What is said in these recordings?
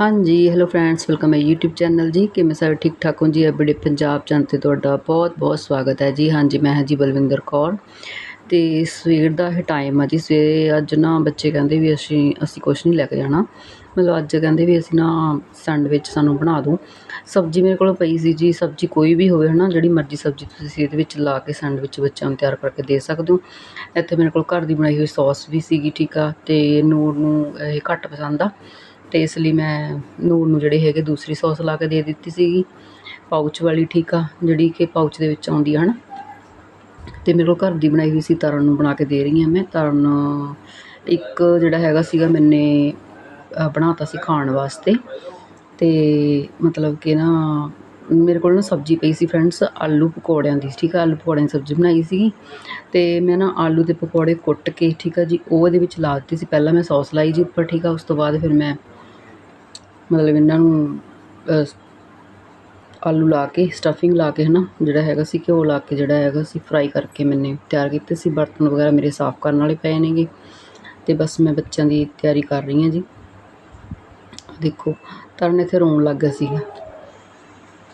ਹਾਂਜੀ hello friends welcome ਹੈ YouTube channel ਜੀ। ਕਿਵੇਂ ਸਾਰੇ ਠੀਕ ਠਾਕ ਹਾਂ ਜੀ? ਐਵਰੀਡੇ ਪੰਜਾਬ ਚੈਨਲ ਤੇ ਤੁਹਾਡਾ ਬਹੁਤ ਬਹੁਤ ਸਵਾਗਤ ਹੈ ਜੀ। ਹਾਂਜੀ, ਮੈਂ ਹਾਂ ਜੀ ਬਲਵਿੰਦਰ ਕੌਰ। ਤੇ ਸਵੇਰ ਦਾ ਇਹ ਟਾਈਮ ਆ ਜੀ। ਸਵੇਰੇ ਅੱਜ ਨਾ ਬੱਚੇ ਕਹਿੰਦੇ ਵੀ ਅਸੀਂ ਅਸੀਂ ਕੁਝ ਨਹੀਂ ਲੈ ਕੇ ਜਾਣਾ। ਮਤਲਬ ਅੱਜ ਕਹਿੰਦੇ ਵੀ ਅਸੀਂ ਨਾ ਸੈਂਡਵਿਚ ਸਾਨੂੰ ਬਣਾ ਦਿਓ। ਸਬਜ਼ੀ ਮੇਰੇ ਕੋਲ ਪਈ ਸੀ ਜੀ। ਸਬਜ਼ੀ ਕੋਈ ਵੀ ਹੋਵੇ ਹਨਾ, ਜਿਹੜੀ ਮਰਜ਼ੀ ਸਬਜ਼ੀ ਤੁਸੀਂ ਇਹਦੇ ਵਿੱਚ ਲਾ ਕੇ ਸੈਂਡਵਿਚ ਬੱਚਿਆਂ ਨੂੰ ਤਿਆਰ ਕਰਕੇ ਦੇ ਸਕਦੇ ਹੋ। ਇੱਥੇ ਮੇਰੇ ਕੋਲ ਘਰ ਦੀ ਬਣਾਈ ਹੋਈ ਸੌਸ ਵੀ ਸੀਗੀ, ਠੀਕ ਆ। ਤੇ ਨੂਰ ਨੂੰ ਇਹ ਘੱਟ ਪਸੰਦ ਆ। ਅਤੇ ਇਸ ਲਈ ਮੈਂ ਨੂਰ ਨੂੰ ਜਿਹੜੇ ਹੈਗੇ ਦੂਸਰੀ ਸੌਸ ਲਾ ਕੇ ਦੇ ਦਿੱਤੀ ਸੀਗੀ। ਪਾਊਚ ਵਾਲੀ ਠੀਕ ਆ ਜਿਹੜੀ ਕਿ ਪਾਊਚ ਦੇ ਵਿੱਚ ਆਉਂਦੀ ਹੈ ਨਾ ਅਤੇ ਮੇਰੇ ਕੋਲ ਘਰ ਦੀ ਬਣਾਈ ਹੋਈ ਸੀ ਤਰਨ ਨੂੰ ਬਣਾ ਕੇ ਦੇ ਰਹੀ ਹਾਂ ਮੈਂ। ਤਰਨ ਇੱਕ ਜਿਹੜਾ ਹੈਗਾ ਸੀਗਾ ਮੈਨੇ ਅ, ਬਣਾਤਾ ਸੀ ਖਾਣ ਵਾਸਤੇ। ਅਤੇ ਮਤਲਬ ਕਿ ਨਾ ਮੇਰੇ ਕੋਲ ਨਾ ਸਬਜ਼ੀ ਪਈ ਸੀ ਫਰੈਂਡਸ ਆਲੂ ਪਕੌੜਿਆਂ ਦੀ ਠੀਕ ਆ? ਆਲੂ ਪਕੌੜਿਆਂ ਦੀ ਸਬਜ਼ੀ ਬਣਾਈ ਸੀਗੀ। ਤੇ ਮੈਂ ਨਾ ਆਲੂ ਦੇ ਪਕੌੜੇ ਕੁੱਟ ਕੇ ਠੀਕ ਆ ਜੀ ਉਹ ਇਹਦੇ ਵਿੱਚ ਲਾ ਦਿੱਤੀ ਸੀ। ਪਹਿਲਾਂ ਮੈਂ ਸੌਸ ਲਾਈ ਜੀ ਉੱਪਰ ਠੀਕ ਆ? ਉਸ ਤੋਂ ਬਾਅਦ ਫਿਰ ਮੈਂ ਮਤਲਬ ਇਹਨਾਂ ਨੂੰ ਆਲੂ ਲਾ ਕੇ ਸਟਫਿੰਗ ਲਾ ਕੇ ਹੈ ਨਾ ਜਿਹੜਾ ਹੈਗਾ ਸੀ ਘਿਓ ਲਾ ਕੇ ਜਿਹੜਾ ਹੈਗਾ ਸੀ ਫਰਾਈ ਕਰਕੇ ਮੈਨੇ ਤਿਆਰ ਕੀਤੇ ਸੀ। ਬਰਤਨ ਵਗੈਰਾ ਮੇਰੇ ਸਾਫ਼ ਕਰਨ ਵਾਲੇ ਪਏ ਨੇਗੇ। ਤੇ ਬਸ ਮੈਂ ਬੱਚਿਆਂ ਦੀ ਤਿਆਰੀ ਕਰ ਰਹੀ ਹਾਂ ਜੀ। ਦੇਖੋ, ਤਰਨ ਇੱਥੇ ਰੋਣ ਲੱਗ ਗਿਆ ਸੀਗਾ।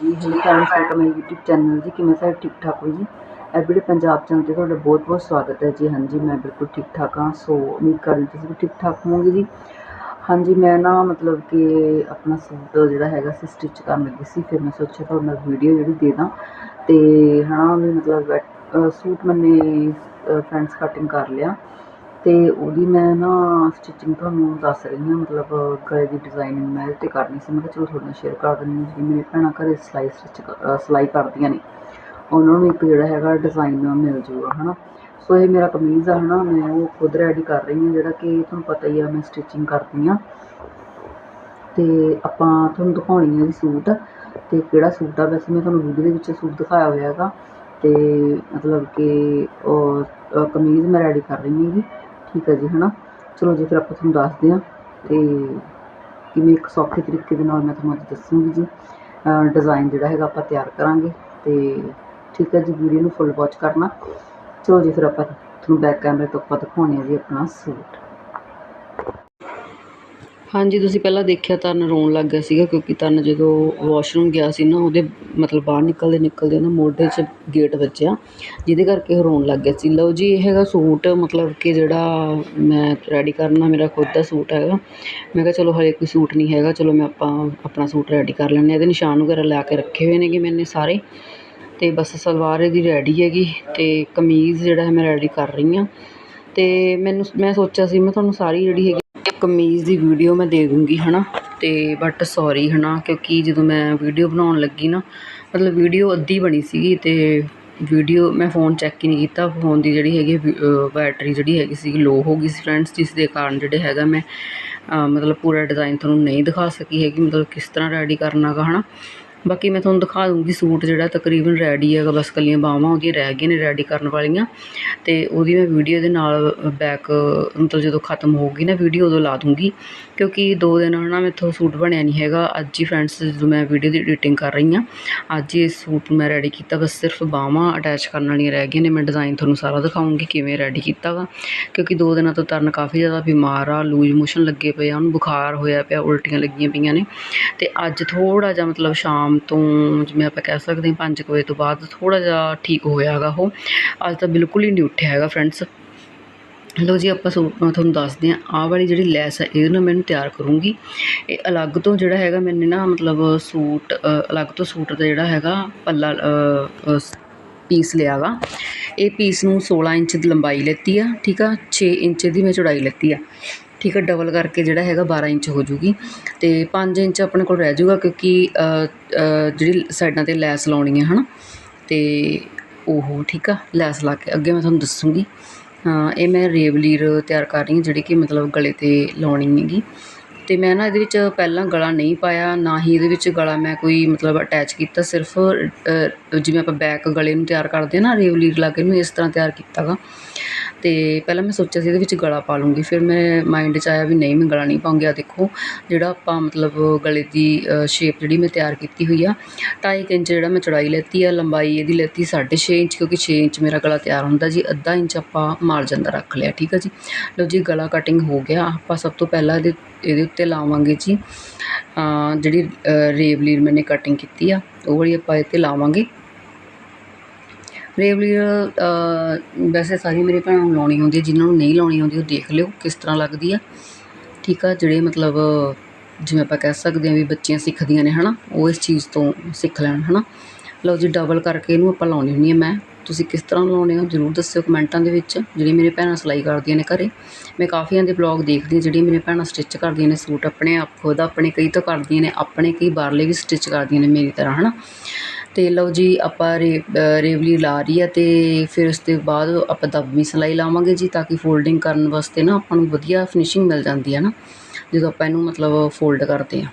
ਜੀ ਜੀ ਫਰੈਂਡਸ ਵੈਲਕਮ ਹੈ YouTube ਚੈਨਲ ਜੀ ਕਿਵੇਂ ਸਾਰੇ ਠੀਕ ਠਾਕ ਹੋ ਜੀ? ਐਵਰੀਡੇ ਪੰਜਾਬ ਚੈਨਲ ਤੇ ਤੁਹਾਡਾ ਬਹੁਤ ਬਹੁਤ ਸਵਾਗਤ ਹੈ ਜੀ। ਹਾਂਜੀ, ਮੈਂ ਬਿਲਕੁਲ ਠੀਕ ਠਾਕ ਹਾਂ। ਸੋ, ਉਮੀਦ ਕਰਦੀ ਤੁਸੀਂ ਠੀਕ ਠਾਕ ਹੋਵੋਗੇ ਜੀ। ਹਾਂਜੀ, ਮੈਂ ਨਾ ਮਤਲਬ ਕਿ ਆਪਣਾ ਸੂਟ ਜਿਹੜਾ ਹੈਗਾ ਸੀ ਸਟਿਚ ਕਰਨ ਲੱਗੀ ਸੀ, ਫਿਰ ਮੈਂ ਸੋਚਿਆ ਤੁਹਾਨੂੰ ਮੈਂ ਵੀਡੀਓ ਜਿਹੜੀ ਦੇ ਦਾਂ। ਤੇ ਹਨਾ ਵੀ ਮਤਲਬ ਸੂਟ ਮੈਨੇ ਫਰੈਂਡਸ ਕਟਿੰਗ ਕਰ ਲਿਆ। ਤੇ ਉਹਦੀ ਮੈਂ ਨਾ ਸਟਿਚਿੰਗ ਤੁਹਾਨੂੰ ਦੱਸ ਰਹੀ ਹਾਂ, ਮਤਲਬ ਗਲੇ ਦੀ ਡਿਜ਼ਾਈਨਿੰਗ ਮੈਂ ਇਹਦੇ 'ਤੇ ਕਰਨੀ ਸੀ, ਮੈਂ ਕਿਹਾ ਚਲੋ ਤੁਹਾਡੇ ਨਾਲ ਸ਼ੇਅਰ ਕਰ ਦਿੰਦੀ ਹਾਂ, ਜਿਵੇਂ ਮੇਰੀ ਭੈਣਾਂ ਘਰੇ ਸਿਲਾਈ ਸਟਿਚ ਸਿਲਾਈ ਕਰਦੀਆਂ ਨੇ। ਉਹਨਾਂ ਨੂੰ ਇੱਕ ਜਿਹੜਾ ਹੈਗਾ ਡਿਜ਼ਾਈਨ ਮਿਲ ਜੂਗਾ, ਹਨਾ। ਸੋ ਇਹ ਮੇਰਾ ਕਮੀਜ਼ ਆ ਹਨਾ, ਮੈਂ ਉਹ ਖੁਦ ਰੈਡੀ ਕਰ ਰਹੀ ਹਾਂ, ਜਿਹੜਾ ਕਿ ਤੁਹਾਨੂੰ ਪਤਾ ਹੀ ਆ, ਮੈਂ ਸਟਿਚਿੰਗ ਕਰਦੀ ਹਾਂ। ਤੇ ਆਪਾਂ ਤੁਹਾਨੂੰ ਦਿਖਾਉਣੀ ਹੈ ਜੀ ਸੂਟ, ਤੇ ਕਿਹੜਾ ਸੂਟ ਆ? ਵੈਸੇ ਮੈਂ ਤੁਹਾਨੂੰ ਵੀਡੀਓ ਦੇ ਵਿੱਚ ਸੂਟ ਦਿਖਾਇਆ ਹੋਇਆ ਹੈਗਾ, ਤੇ ਮਤਲਬ ਕਿ ਉਹ ਕਮੀਜ਼ ਮੈਂ ਰੈਡੀ ਕਰ ਰਹੀ ਹੈਗੀ ਠੀਕ ਹੈ ਜੀ, ਹਨਾ? ਚਲੋ ਜੀ, ਫਿਰ ਆਪਾਂ ਤੁਹਾਨੂੰ ਦੱਸਦੇ ਹਾਂ, ਤੇ ਕਿਵੇਂ ਇੱਕ ਸੌਖੇ ਤਰੀਕੇ ਦੇ ਨਾਲ ਮੈਂ ਤੁਹਾਨੂੰ ਅੱਜ ਦੱਸੂੰਗੀ ਜੀ। ਡਿਜ਼ਾਈਨ ਜਿਹੜਾ ਹੈਗਾ ਆਪਾਂ ਤਿਆਰ ਕਰਾਂਗੇ, ਤੇ ਠੀਕ ਹੈ ਜੀ, ਵੀਡੀਓ ਨੂੰ ਫੁੱਲ ਵਾਚ ਕਰਨਾ। ਚਲੋ ਜੀ, ਫਿਰ ਆਪਾਂ ਤੁਹਾਨੂੰ ਬੈਕ ਕੈਮਰੇ ਤੋਂ ਆਪਾਂ ਦਿਖਾਉਣੇ ਆ ਜੀ ਆਪਣਾ ਸੂਟ ਹਾਂਜੀ, ਤੁਸੀਂ ਪਹਿਲਾਂ ਦੇਖਿਆ ਤਰਨ ਰੋਣ ਲੱਗ ਗਿਆ ਸੀਗਾ, ਕਿਉਂਕਿ ਤਰਨ ਜਦੋਂ ਵਾਸ਼ਰੂਮ ਗਿਆ ਸੀ ਨਾ, ਉਹਦੇ ਮਤਲਬ ਬਾਹਰ ਨਿਕਲਦੇ ਨਿਕਲਦੇ ਨਾ ਮੋਢੇ 'ਚ ਗੇਟ ਵੱਜਿਆ, ਜਿਹਦੇ ਕਰਕੇ ਉਹ ਰੋਣ ਲੱਗ ਗਿਆ ਸੀ। ਲਓ ਜੀ, ਇਹ ਹੈਗਾ ਸੂਟ, ਮਤਲਬ ਕਿ ਜਿਹੜਾ ਮੈਂ ਰੈਡੀ ਕਰਨਾ, ਮੇਰਾ ਖੁਦ ਦਾ ਸੂਟ ਹੈਗਾ। ਮੈਂ ਕਿਹਾ ਚਲੋ ਹਲੇ ਕੋਈ ਸੂਟ ਨਹੀਂ ਹੈਗਾ, ਚਲੋ ਮੈਂ ਆਪਾਂ ਆਪਣਾ ਸੂਟ ਰੈਡੀ ਕਰ ਲੈਂਦੇ ਹਾਂ। ਇਹਦੇ ਨਿਸ਼ਾਨ ਵਗੈਰਾ ਲਾ ਕੇ ਰੱਖੇ ਹੋਏ ਨੇਗੇ ਮੈਨੇ ਸਾਰੇ। ਅਤੇ ਬਸ ਸਲਵਾਰ ਇਹਦੀ ਰੈਡੀ ਹੈਗੀ ਅਤੇ ਕਮੀਜ਼ ਜਿਹੜਾ ਹੈ ਮੈਂ ਰੈਡੀ ਕਰ ਰਹੀ ਹਾਂ। ਅਤੇ ਮੈਨੂੰ ਮੈਂ ਸੋਚਿਆ ਸੀ, ਮੈਂ ਤੁਹਾਨੂੰ ਸਾਰੀ ਜਿਹੜੀ ਹੈਗੀ ਕਮੀਜ਼ ਦੀ ਵੀਡੀਓ ਮੈਂ ਦੇ ਦੂੰਗੀ ਹੈ ਨਾ ਅਤੇ ਬਟ ਸੌਰੀ ਨਾ ਕਿਉਂਕਿ ਜਦੋਂ ਮੈਂ ਵੀਡੀਓ ਬਣਾਉਣ ਲੱਗੀ ਨਾ, ਮਤਲਬ ਵੀਡੀਓ ਅੱਧੀ ਬਣੀ ਸੀਗੀ ਅਤੇ ਵੀਡੀਓ ਮੈਂ ਫੋਨ ਚੈੱਕ ਹੀ ਨਹੀਂ ਕੀਤਾ। ਫੋਨ ਦੀ ਜਿਹੜੀ ਹੈਗੀ ਬੈਟਰੀ ਜਿਹੜੀ ਹੈਗੀ ਸੀ ਲੋ ਹੋ ਗਈ ਸੀ ਫਰੈਂਡਸ ਜਿਸ ਦੇ ਕਾਰਨ ਜਿਹੜੇ ਹੈਗਾ ਮੈਂ ਮਤਲਬ ਪੂਰਾ ਡਿਜ਼ਾਈਨ ਤੁਹਾਨੂੰ ਨਹੀਂ ਦਿਖਾ ਸਕੀ ਹੈਗੀ, ਮਤਲਬ ਕਿਸ ਤਰ੍ਹਾਂ ਰੈਡੀ ਕਰਨਾ ਗਾ, ਹਨਾ? ਬਾਕੀ ਮੈਂ ਤੁਹਾਨੂੰ ਦਿਖਾ ਦੂੰਗੀ ਸੂਟ ਜਿਹੜਾ ਤਕਰੀਬਨ ਰੈਡੀ ਹੈਗਾ, ਬਸ ਕੱਲੀਆਂ ਬਾਹਾਂ ਉਹਦੀਆਂ ਰਹਿ ਗਈਆਂ ਨੇ ਰੈਡੀ ਕਰਨ ਵਾਲੀਆਂ। ਤੇ ਉਹਦੀ ਮੈਂ ਵੀਡੀਓ ਦੇ ਨਾਲ ਬੈਕ ਮਤਲਬ ਜਦੋਂ ਖਤਮ ਹੋਊਗੀ ਨਾ ਵੀਡੀਓ ਉਦੋਂ ਲਾ ਦੂੰਗੀ ਕਿਉਂਕਿ ਦੋ ਦਿਨ ਹਨਾ ਮੈਥੋਂ ਸੂਟ ਬਣਿਆ ਨਹੀਂ ਹੈਗਾ। ਅੱਜ ਹੀ ਫਰੈਂਡਸ ਜਦੋਂ ਮੈਂ ਵੀਡੀਓ ਦੀ ਐਡੀਟਿੰਗ ਕਰ ਰਹੀ ਹਾਂ, ਅੱਜ ਹੀ ਇਸ ਸੂਟ ਨੂੰ ਮੈਂ ਰੈਡੀ ਕੀਤਾ। ਬਸ ਸਿਰਫ ਬਾਹਾਂ ਅਟੈਚ ਕਰਨ ਵਾਲੀਆਂ ਰਹਿ ਗਈਆਂ ਨੇ। ਮੈਂ ਡਿਜ਼ਾਈਨ ਤੁਹਾਨੂੰ ਸਾਰਾ ਦਿਖਾਉਂਗੀ ਕਿਵੇਂ ਰੈਡੀ ਕੀਤਾ ਵਾ। ਕਿਉਂਕਿ ਦੋ ਦਿਨਾਂ ਤੋਂ ਤਰਨ ਕਾਫੀ ਜ਼ਿਆਦਾ ਬਿਮਾਰ ਆ ਲੂਜ ਮੋਸ਼ਨ ਲੱਗੇ ਪਏ ਆ, ਉਹਨੂੰ ਬੁਖਾਰ ਹੋਇਆ ਪਿਆ, ਉਲਟੀਆਂ ਲੱਗੀਆਂ ਪਈਆਂ ਨੇ। ਤੇ ਅੱਜ ਥੋੜਾ ਜਿਹਾ ਮਤਲਬ ਸ਼ਾਮ ਤੋਂ ਜਿਵੇਂ ਆਪਾਂ ਕਹਿ ਸਕਦੇ ਹਾਂ ਪੰਜ ਕੁ ਵਜੇ ਤੋਂ ਬਾਅਦ ਥੋੜ੍ਹਾ ਜਿਹਾ ਠੀਕ ਹੋਇਆ ਹੈਗਾ ਉਹ। ਅੱਜ ਤਾਂ ਬਿਲਕੁਲ ਹੀ ਨਹੀਂ ਉੱਠਿਆ ਹੈਗਾ ਫਰੈਂਡਸ। ਲਓ ਜੀ ਆਪਾਂ ਸੋ ਤੁਹਾਨੂੰ ਦੱਸਦੇ ਹਾਂ, ਆਹ ਵਾਲੀ ਜਿਹੜੀ ਲੈਸ ਹੈ ਇਹਨੂੰ ਮੈਨੂੰ ਤਿਆਰ ਕਰੂੰਗੀ। ਇਹ ਅਲੱਗ ਤੋਂ ਜਿਹੜਾ ਹੈਗਾ ਮੈਨੇ ਨਾ ਮਤਲਬ ਸੂਟ ਅਲੱਗ ਤੋਂ ਸੂਟ ਦਾ ਜਿਹੜਾ ਹੈਗਾ ਪੱਲਾ ਪੀਸ ਲਿਆ ਵਾ। ਇਹ ਪੀਸ ਨੂੰ 16 ਇੰਚ ਦੀ ਲੰਬਾਈ ਲੈਤੀ ਆ, ਠੀਕ ਆ? 6 ਇੰਚ ਦੀ ਮੈਂ ਚੌੜਾਈ ਲੈਤੀ ਆ। ਠੀਕ ਆ ਡਬਲ ਕਰਕੇ ਜਿਹੜਾ ਹੈਗਾ 12 ਇੰਚ ਹੋ ਜੂਗੀ। ਅਤੇ ਪੰਜ ਇੰਚ ਆਪਣੇ ਕੋਲ ਰਹਿ ਜੂਗਾ ਕਿਉਂਕਿ ਜਿਹੜੀ ਸਾਈਡਾਂ ਤੇ ਲੈਸ ਲਾਉਣੀ ਹੈ ਨਾ ਅਤੇ ਉਹ ਠੀਕ ਆ, ਲੈਸ ਲਾ ਕੇ ਅੱਗੇ ਮੈਂ ਤੁਹਾਨੂੰ ਦੱਸੂੰਗੀ। ਹਾਂ, ਇਹ ਮੈਂ ਰੇਵਲੀਰ ਤਿਆਰ ਕਰ ਰਹੀ ਹਾਂ, ਜਿਹੜੀ ਕਿ ਮਤਲਬ ਗਲੇ ਤੇ ਲਾਉਣੀ ਹੈਗੀ। ਅਤੇ ਮੈਂ ਨਾ ਇਹਦੇ ਵਿੱਚ ਪਹਿਲਾਂ ਗਲਾ ਨਹੀਂ ਪਾਇਆ, ਨਾ ਹੀ ਇਹਦੇ ਵਿੱਚ ਗਲਾ ਮੈਂ ਕੋਈ ਮਤਲਬ ਅਟੈਚ ਕੀਤਾ, ਸਿਰਫ ਜਿਵੇਂ ਆਪਾਂ ਬੈਕ ਗਲੇ ਨੂੰ ਤਿਆਰ ਕਰਦੇ ਹਾਂ ਨਾ ਰੇਵਲੀਰ ਲਾ ਕੇ ਇਹਨੂੰ ਇਸ ਤਰ੍ਹਾਂ ਤਿਆਰ ਕੀਤਾ ਗਾ। ਅਤੇ ਪਹਿਲਾਂ ਮੈਂ ਸੋਚਿਆ ਸੀ ਇਹਦੇ ਵਿੱਚ ਗਲਾ ਪਾ ਲੂੰਗੀ, ਫਿਰ ਮੈਂ ਮਾਈਂਡ 'ਚ ਆਇਆ ਵੀ ਨਹੀਂ, ਮੈਂ ਗਲਾ ਨਹੀਂ ਪਾਉਂਗੀ। ਆ ਦੇਖੋ, ਜਿਹੜਾ ਆਪਾਂ ਮਤਲਬ ਗਲੇ ਦੀ ਸ਼ੇਪ ਜਿਹੜੀ ਮੈਂ ਤਿਆਰ ਕੀਤੀ ਹੋਈ ਆ 2.5 ਇੰਚ ਜਿਹੜਾ ਮੈਂ ਚੌੜਾਈ ਲੈਤੀ ਆ, ਲੰਬਾਈ ਇਹਦੀ ਲੈਤੀ 6.5 ਇੰਚ, ਕਿਉਂਕਿ ਛੇ ਇੰਚ ਮੇਰਾ ਗਲਾ ਤਿਆਰ ਹੁੰਦਾ ਜੀ, ਅੱਧਾ ਇੰਚ ਆਪਾਂ ਮਾਰਜਨ ਦਾ ਰੱਖ ਲਿਆ, ਠੀਕ ਆ ਜੀ। ਲਓ ਜੀ, ਗਲਾ ਕਟਿੰਗ ਹੋ ਗਿਆ। ਆਪਾਂ ਸਭ ਤੋਂ ਪਹਿਲਾਂ ਇਹਦੇ ਇਹਦੇ ਉੱਤੇ ਲਾਵਾਂਗੇ ਜੀ ਜਿਹੜੀ ਜਿਹੜੀ ਰੇਵਲੀਨ ਮੈਨੇ ਕਟਿੰਗ ਕੀਤੀ ਆ, ਉਹ ਵਾਲੀ ਆਪਾਂ ਇਹ 'ਤੇ ਲਾਵਾਂਗੇ। ਰੇਵਲੀਨ ਵੈਸੇ ਸਾਰੀ ਮੇਰੇ ਭੈਣਾਂ ਨੂੰ ਲਾਉਣੀ ਆਉਂਦੀ ਹੈ, ਜਿਨ੍ਹਾਂ ਨੂੰ ਨਹੀਂ ਲਾਉਣੀ ਆਉਂਦੀ ਉਹ ਦੇਖ ਲਿਓ ਕਿਸ ਤਰ੍ਹਾਂ ਲੱਗਦੀ ਆ। ਠੀਕ ਆ, ਜਿਹੜੇ ਮਤਲਬ, ਜਿਵੇਂ ਆਪਾਂ ਕਹਿ ਸਕਦੇ ਹਾਂ ਵੀ ਬੱਚੀਆਂ ਸਿੱਖਦੀਆਂ ਨੇ ਹੈ ਨਾ ਉਹ ਇਸ ਚੀਜ਼ ਤੋਂ ਸਿੱਖ ਲੈਣ ਹੈ ਨਾ ਲਓ ਜੀ ਡਬਲ ਕਰਕੇ ਇਹਨੂੰ ਆਪਾਂ ਲਾਉਣੀ ਹੁੰਦੀ ਹੈ ਮੈਂ। ਤੁਸੀਂ ਕਿਸ ਤਰ੍ਹਾਂ ਲਾਉਣੇ ਹੋ ਜਰੂਰ ਦੱਸਿਓ ਕਮੈਂਟਾਂ ਦੇ ਵਿੱਚ ਜਿਹੜੀ ਮੇਰੇ ਭੈਣਾਂ ਸਿਲਾਈ ਕਰਦੀਆਂ ਨੇ ਘਰੇ। ਮੈਂ ਕਾਫੀਆਂ ਦੇ ਬਲੌਗ ਦੇਖਦੀ ਹਾਂ, ਜਿਹੜੀਆਂ ਮੇਰੇ ਭੈਣਾਂ ਸਟਿਚ ਕਰਦੀਆਂ ਨੇ ਸੂਟ ਆਪਣੇ ਆਪ, ਖੁਦ ਆਪਣੇ ਕਈ ਤਾਂ ਕਰਦੀਆਂ ਨੇ, ਆਪਣੇ ਕਈ ਬਾਹਰਲੇ ਵੀ ਸਟਿਚ ਕਰਦੀਆਂ ਨੇ ਮੇਰੀ ਤਰ੍ਹਾਂ, ਹਨਾ। ਅਤੇ ਲਓ ਜੀ, ਆਪਾਂ ਰੇ ਰੇਵਲੀ ਲਾ ਰਹੀ ਆ ਅਤੇ ਫਿਰ ਉਸ ਤੋਂ ਬਾਅਦ ਆਪਾਂ ਦਬਵੀਂ ਸਿਲਾਈ ਲਾਵਾਂਗੇ ਜੀ, ਤਾਂ ਕਿ ਫੋਲਡਿੰਗ ਕਰਨ ਵਾਸਤੇ ਨਾ ਆਪਾਂ ਨੂੰ ਵਧੀਆ ਫਿਨਿਸ਼ਿੰਗ ਮਿਲ ਜਾਂਦੀ ਹੈ ਨਾ, ਜਦੋਂ ਆਪਾਂ ਇਹਨੂੰ ਮਤਲਬ ਫੋਲਡ ਕਰਦੇ ਹਾਂ।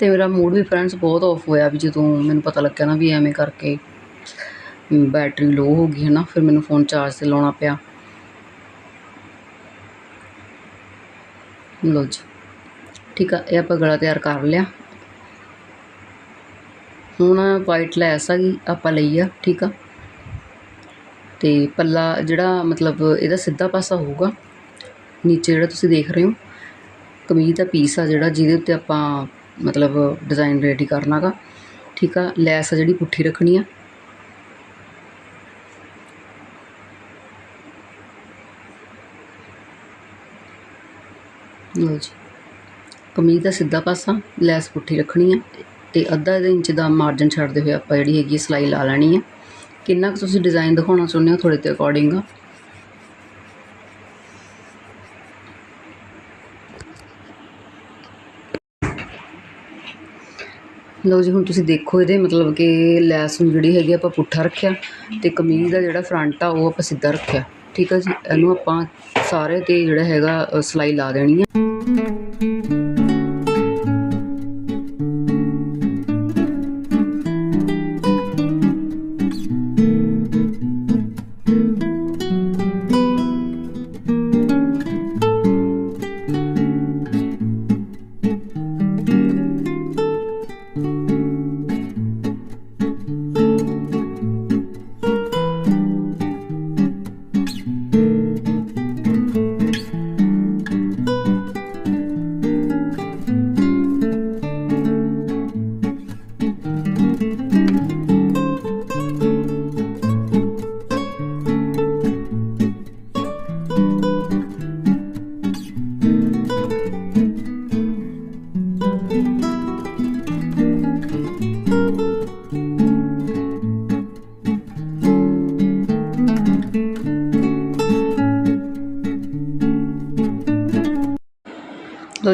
ਤੇ ਮੇਰਾ ਮੂਡ ਵੀ ਫਰੈਂਡਸ ਬਹੁਤ ਆਫ ਹੋਇਆ ਵੀ ਜਦੋਂ ਮੈਨੂੰ ਪਤਾ ਲੱਗਿਆ ਨਾ ਵੀ ਐਵੇਂ ਕਰਕੇ ਬੈਟਰੀ ਲੋ ਹੋ ਗਈ ਹੈ ਨਾ, ਫਿਰ ਮੈਨੂੰ ਫੋਨ ਚਾਰਜ ਤੇ ਲਾਉਣਾ ਪਿਆ। ਲਓ ਜੀ, ਠੀਕ ਆ, ਇਹ ਆਪਾਂ ਗਲਾ ਤਿਆਰ ਕਰ ਲਿਆ। ਹੁਣ ਵਾਈਟ ਲੈਸ ਆ ਗਈ ਆਪਾਂ ਲਈ ਆ, ਠੀਕ ਆ। ਤੇ ਪੱਲਾ ਜਿਹੜਾ ਮਤਲਬ ਇਹਦਾ ਸਿੱਧਾ ਪਾਸਾ ਹੋਊਗਾ, ਨੀਚੇ ਜਿਹੜਾ ਤੁਸੀਂ ਦੇਖ ਰਹੇ ਹੋ, ਕਮੀਜ਼ ਦਾ ਪੀਸ ਆ ਜਿਹੜਾ ਜਿਹਦੇ ਉੱਤੇ ਆਪਾਂ ਮਤਲਬ ਡਿਜ਼ਾਈਨ ਰੈਡੀ ਕਰਨਾਗਾ ਠੀਕ ਆ। ਲੈਸ ਆ ਜਿਹੜੀ ਪੁੱਠੀ ਰੱਖਣੀ ਆ। ਲਓ ਜੀ, ਕਮੀਜ਼ ਦਾ ਸਿੱਧਾ ਪਾਸਾ, ਲੈਸ ਪੁੱਠੀ ਰੱਖਣੀ ਆ। ਤੇ ਅੱਧਾ ਇੰਚ ਦਾ ਮਾਰਜਨ ਛੱਡਦੇ ਹੋਏ ਆਪਾਂ ਜਿਹੜੀ ਹੈਗੀ ਸਿਲਾਈ ਲਾ ਲੈਣੀ ਹੈ ਕਿੰਨਾ ਕੁ ਤੁਸੀਂ ਡਿਜ਼ਾਈਨ ਦਿਖਾਉਣਾ ਚਾਹੁੰਦੇ ਹੋ ਤੁਹਾਡੇ ਤੇ ਅਕੋਰਡਿੰਗ ਆ? ਲਓ ਜੀ ਹੁਣ ਤੁਸੀਂ ਦੇਖੋ ਇਹਦੇ ਮਤਲਬ ਕਿ ਲੈਸ ਨੂੰ ਜਿਹੜੀ ਹੈਗੀ ਆਪਾਂ ਪੁੱਠਾ ਰੱਖਿਆ ਤੇ ਕਮੀਜ਼ ਦਾ ਜਿਹੜਾ ਫਰੰਟ ਆ ਉਹ ਆਪਾਂ ਸਿੱਧਾ ਰੱਖਿਆ। ਠੀਕ ਆ ਜੀ ਇਹਨੂੰ ਆਪਾਂ ਸਾਰੇ ਤੇ ਜਿਹੜਾ ਹੈਗਾ ਅ, ਸਿਲਾਈ ਲਾ ਦੇਣੀ ਹੈ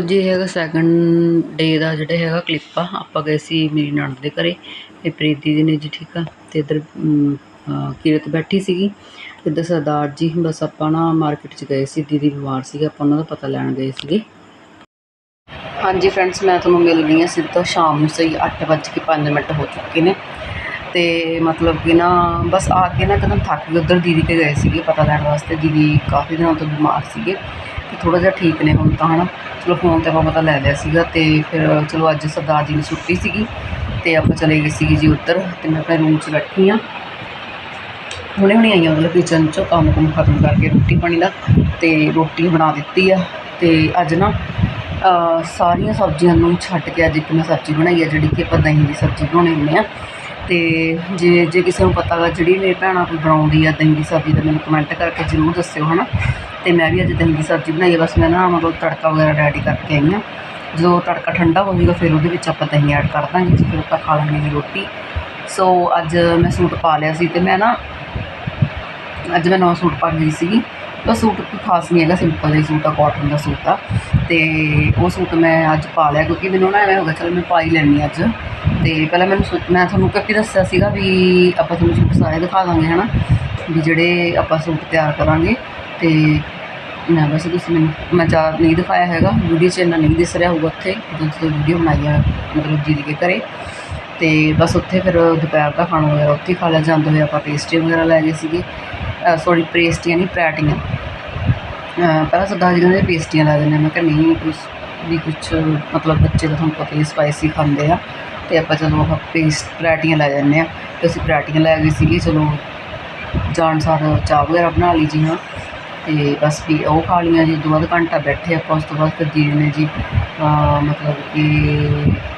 ਜੀ ਇਹ ਹੈਗਾ ਸੈਕੰਡ ਡੇ ਦਾ ਜਿਹੜਾ ਹੈਗਾ ਕਲਿੱਪ ਆ, ਆਪਾਂ ਗਏ ਸੀ ਮੇਰੀ ਨਣਦ ਦੇ ਘਰੇ, ਤੇ ਪ੍ਰੀਤ ਦੀਦੀ ਨੇ ਜੀ ਠੀਕ ਆ, ਤੇ ਇਧਰ ਕਿਰਤ ਬੈਠੀ ਸੀਗੀ ਇੱਧਰ ਸਰਦਾਰ ਜੀ, ਬਸ ਆਪਾਂ ਨਾ ਮਾਰਕੀਟ 'ਚ ਗਏ ਸੀ, ਦੀਦੀ ਬਿਮਾਰ ਸੀਗੇ, ਆਪਾਂ ਉਹਨਾਂ ਦਾ ਪਤਾ ਲੈਣ ਗਏ ਸੀਗੇ। ਹਾਂਜੀ ਫਰੈਂਡਸ ਮੈਂ ਤੁਹਾਨੂੰ ਮਿਲ ਰਹੀ ਹਾਂ ਸਿੱਧਾ ਸ਼ਾਮ ਨੂੰ ਸਹੀ 8:05 ਮਿੰਟ ਹੋ ਚੁੱਕੇ ਨੇ। ਤੇ ਮਤਲਬ ਕਿ ਨਾ, ਬਸ ਆ ਕੇ ਨਾ ਇੱਕਦਮ ਥੱਕ ਗਏ, ਉੱਧਰ ਦੀਦੀ ਕੇ ਗਏ ਸੀਗੇ ਪਤਾ ਲੈਣ ਵਾਸਤੇ, ਦੀਦੀ ਕਾਫੀ ਦਿਨਾਂ ਤੋਂ ਬਿਮਾਰ ਸੀਗੇ। ਤੇ ਥੋੜਾ ਜਿਹਾ ਠੀਕ ਨੇ ਹੁਣ ਤਾਂ, ਹਨਾ? ਚਲੋ ਫੋਨ ਤੇ ਆਪਾਂ ਪਤਾ ਲੈ ਲਿਆ ਸੀਗਾ ਤੇ ਫਿਰ ਚਲੋ, ਅੱਜ ਸਰਦਾਰ ਜੀ ਨੂੰ ਛੁੱਟੀ ਸੀਗੀ ਤੇ ਆਪਾਂ ਚਲੇ ਗਏ ਸੀਗੇ ਜੀ ਉੱਧਰ ਤੇ ਮੈਂ ਆਪਣੇ ਰੂਮ 'ਚ ਬੈਠੀ ਹਾਂ। ਹੁਣੇ ਹੁਣੇ ਆਈ ਹਾਂ ਮਤਲਬ ਕਿਚਨ 'ਚੋਂ, ਕੰਮ ਕੁਮ ਖਤਮ ਕਰਕੇ ਰੋਟੀ ਪਾਣੀ ਦਾ ਤੇ ਰੋਟੀ ਬਣਾ ਦਿੱਤੀ ਆ ਤੇ ਅੱਜ ਨਾ ਸਾਰੀਆਂ ਸਬਜ਼ੀਆਂ ਨੂੰ ਛੱਡ ਕੇ ਅੱਜ ਇੱਕ ਮੈਂ ਸਬਜ਼ੀ ਬਣਾਈ ਆ, ਜਿਹੜੀ ਕਿ ਆਪਾਂ ਦਹੀਂ ਦੀ ਸਬਜ਼ੀ ਬਣਾਉਣੀ ਹੁੰਦੀ ਆ। ਤੇ ਜੇ ਜੇ ਕਿਸੇ ਨੂੰ ਪਤਾ ਵਾ, ਜਿਹੜੀ ਮੇਰੀ ਭੈਣਾਂ ਕੋਈ ਬਣਾਉਂਦੀ ਆ ਦਹੀਂ ਦੀ ਸਬਜ਼ੀ ਤਾਂ ਮੈਨੂੰ ਕਮੈਂਟ ਕਰਕੇ ਜ਼ਰੂਰ ਦੱਸਿਓ, ਹਨਾ? ਤੇ ਮੈਂ ਵੀ ਅੱਜ ਦਹੀਂ ਦੀ ਸਬਜ਼ੀ ਬਣਾਈ ਹੈ ਬਸ ਮੈਂ ਨਾ ਮਤਲਬ ਤੜਕਾ ਵਗੈਰਾ ਰੈਡੀ ਕਰਕੇ ਆਈ ਹਾਂ ਜਦੋਂ ਤੜਕਾ ਠੰਡਾ ਹੋ ਜਾਊਗਾ ਫਿਰ ਉਹਦੇ ਵਿੱਚ ਆਪਾਂ ਦਹੀਂ ਐਡ ਕਰ ਦਾਂਗੇ। ਫਿਰ ਆਪਾਂ ਖਾ ਲਾਂਗੇ ਜੀ ਰੋਟੀ। ਸੋ ਅੱਜ ਮੈਂ ਸੂਟ ਪਾ ਲਿਆ ਸੀ ਤੇ ਮੈਂ ਨਾ ਅੱਜ ਮੈਂ ਨਵਾਂ ਸੂਟ ਪਾ ਗਈ ਸੀਗੀ। ਉਹ ਸੂਟ ਕੋਈ ਖਾਸ ਨਹੀਂ ਹੈਗਾ ਸਿੰਪਲ ਜਿਹਾ ਸੂਟ ਆ ਕਾਟਨ ਦਾ ਸੂਟ ਆ। ਤੇ ਉਹ ਸੂਟ ਮੈਂ ਅੱਜ ਪਾ ਲਿਆ ਕਿਉਂਕਿ ਮੈਨੂੰ ਨਾ ਐਵੇਂ ਹੋ ਗਿਆ, ਚਲ ਮੈਂ ਪਾ ਹੀ ਲੈਣੀ ਅੱਜ। ਤੇ ਪਹਿਲਾਂ ਮੈਨੂੰ ਸੋਚ- ਮੈਂ ਤੁਹਾਨੂੰ ਕਿਉਂਕਿ ਦੱਸਿਆ ਸੀਗਾ ਵੀ ਆਪਾਂ ਤੁਹਾਨੂੰ ਸੂਟ ਸਾਰੇ ਦਿਖਾ ਦਾਂਗੇ, ਹਨਾ? ਵੀ ਜਿਹੜੇ ਆਪਾਂ ਸੂਟ ਤਿਆਰ ਕਰਾਂਗੇ। ਤੇ ਮੈਂ ਵੈਸੇ ਤੁਸੀਂ ਮੈਨੂੰ ਮੈਂ ਜ਼ਿਆਦਾ ਨਹੀਂ ਦਿਖਾਇਆ ਹੈਗਾ, ਵੀਡੀਓ 'ਚ ਇੰਨਾ ਨਹੀਂ ਦਿਸ ਰਿਹਾ ਹੋਊਗਾ ਉੱਥੇ, ਜਦੋਂ ਤੁਸੀਂ ਵੀਡੀਓ ਬਣਾਈ ਆ, ਮਤਲਬ ਦੀਦੀ ਦੇ ਘਰੇ। ਤੇ ਬਸ ਉੱਥੇ ਫਿਰ ਦੁਪਹਿਰ ਦਾ ਖਾਣਾ ਵਗੈਰਾ ਉੱਥੇ ਹੀ ਖਾ ਲਿਆ ਜਾਂਦੇ ਹੋਏ ਆਪਾਂ ਪੇਸਟਰੀ ਵਗੈਰਾ ਲੈ ਗਏ ਸੀਗੇ। ਸੌਰੀ ਪੇਸਟਰੀਆਂ ਨਹੀਂ, ਪਰਾਟੀਆਂ। ਪਹਿਲਾਂ ਸਰਦਾਰ ਜੀ ਕਹਿੰਦੇ ਪੇਸਟਰੀਆਂ ਲੈ ਦਿੰਦੇ ਹਾਂ। ਮੈਂ ਕਿਹਾ ਨਹੀਂ, ਕੁਛ ਵੀ ਕੁਛ, ਮਤਲਬ ਬੱਚੇ ਤਾਂ ਤੁਹਾਨੂੰ ਪਤਾ ਹੀ ਸਪਾਈਸੀ ਖਾਂਦੇ ਆ। ਤੇ ਆਪਾਂ ਚਲੋ ਆਪਾਂ ਪੇਸਟ ਪਰੈਟੀਆਂ ਲੈ ਜਾਂਦੇ ਆ। ਤੇ ਅਸੀਂ ਪਰਾਟੀਆਂ ਲੈ ਗਏ ਸੀਗੇ, ਚਲੋ ਜਾਣ ਸਾਰ ਚਾਹ ਵਗੈਰਾ ਬਣਾ ਲਈ ਜੀ ਹਾਂ ਤੇ ਬਸ ਵੀ ਉਹ ਖਾ ਲਈਆਂ ਜੀ ਦੋ ਬਾਅਦ ਘੰਟਾ ਬੈਠੇ ਆਪਾਂ, ਉਸ ਤੋਂ ਬਾਅਦ ਫਿਰ ਦੀਦੀ ਨੇ ਜੀ ਮਤਲਬ ਕਿ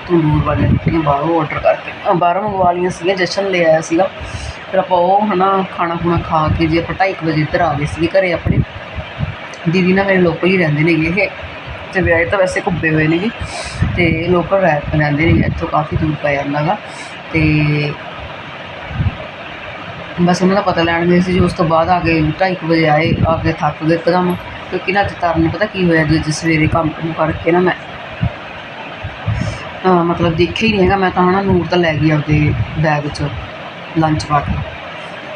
ਤੰਦੂਰ ਵਾਲੀਆਂ ਰੋਟੀਆਂ ਬਾਹਰੋਂ ਆਰਡਰ ਕਰਕੇ ਬਾਹਰੋਂ ਮੰਗਵਾ ਲਈਆਂ ਸੀਗੀਆਂ, ਜਸ਼ਨ ਲੈ ਆਇਆ ਸੀਗਾ। ਫਿਰ ਆਪਾਂ ਉਹ ਹਨਾ ਖਾਣਾ ਖੁਣਾ ਖਾ ਕੇ ਜੇ ਆਪਾਂ ਢਾਈ ਕੁ ਵਜੇ ਇੱਧਰ ਆ ਗਏ ਸੀਗੇ ਘਰੇ ਆਪਣੇ। ਦੀਦੀ ਨਾ ਮੇਰੇ ਲੋਕਲ ਹੀ ਰਹਿੰਦੇ ਨੇਗੇ ਇਹ ਤੇ ਵਿਆਹੇ ਤਾਂ ਵੈਸੇ ਘੁੱਬੇ ਹੋਏ ਨੇਗੇ ਤੇ ਲੋਕਲ ਰਹਿੰਦੇ ਨੇ ਇੱਥੋਂ ਕਾਫੀ ਦੂਰ ਪੈ ਜਾਂਦਾ ਗਾ। ਤੇ ਬਸ ਉਹਨਾਂ ਦਾ ਪਤਾ ਲੈਣ ਗਏ ਸੀ ਜੀ, ਉਸ ਤੋਂ ਬਾਅਦ ਆ ਕੇ ਢਾਈ ਕੁ ਵਜੇ ਆਏ, ਆ ਕੇ ਥੱਕ ਗਏ ਇੱਕਦਮ, ਕਿਉਂਕਿ ਨਾ ਅੱਜ ਤਾਰਨ ਨੂੰ ਪਤਾ ਕੀ ਹੋਇਆ ਜੀ, ਅੱਜ ਸਵੇਰੇ ਕੰਮ ਕੁੰਮ ਕਰਕੇ ਨਾ ਮੈਂ ਮਤਲਬ ਦੇਖਿਆ ਹੀ ਨਹੀਂ ਹੈਗਾ, ਮੈਂ ਤਾਂ ਹਨਾ ਨੂਰ ਤਾਂ ਲੈ ਗਈ ਆਪਦੇ ਬੈਗ 'ਚ ਲੰਚ ਪਾ ਕੇ।